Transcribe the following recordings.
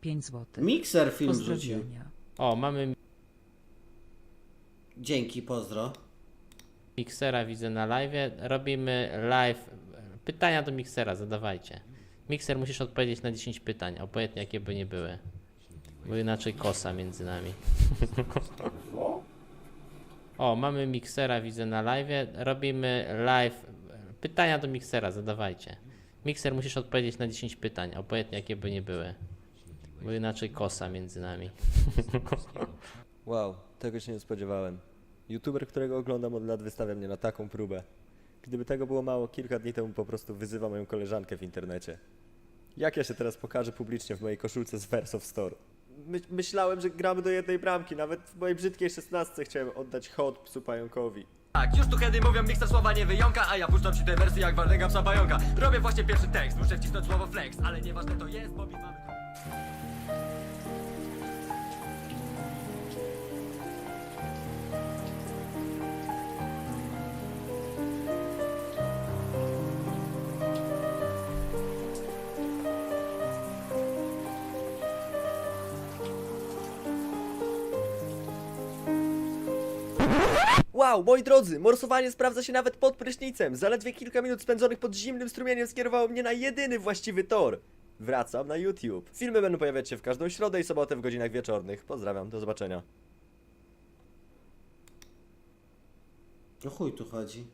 5 zł. Mikser film rzucił. Pozdrowienia. O, mamy Dzięki, pozdro. miksera, widzę na live. Robimy live. Pytania do miksera, zadawajcie. Mikser, musisz odpowiedzieć na 10 pytań, obojętnie jakie by nie były. Bo inaczej kosa między nami. O, mamy miksera, widzę na live. Robimy live. Pytania do miksera, zadawajcie. Mikser, musisz odpowiedzieć na 10 pytań, obojętnie jakie by nie były. Bo inaczej kosa między nami. Wow, tego się nie spodziewałem. YouTuber, którego oglądam od lat, wystawia mnie na taką próbę. Gdyby tego było mało, kilka dni temu po prostu wyzywa moją koleżankę w internecie. Jak ja się teraz pokażę publicznie w mojej koszulce z Verso Store? My, myślałem, że gramy do jednej bramki, nawet w mojej brzydkiej szesnastce chciałem oddać hot psu pająkowi. Tak, już tu kiedy mówią mikser słowa nie wyjąka, a ja puszczam ci te wersy jak Wardęga psa pająka. Robię właśnie pierwszy tekst, muszę wcisnąć słowo flex, ale nieważne to jest, bo bit mamy... Wow, moi drodzy, morsowanie sprawdza się nawet pod prysznicem. Zaledwie kilka minut spędzonych pod zimnym strumieniem skierowało mnie na jedyny właściwy tor. Wracam na YouTube. Filmy będą pojawiać się w każdą środę i sobotę w godzinach wieczornych. Pozdrawiam, do zobaczenia. O chuj tu chodzi.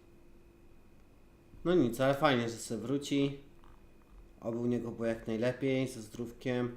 No nic, ale fajnie, że se wróci. Oby u niego było jak najlepiej, ze zdrówkiem.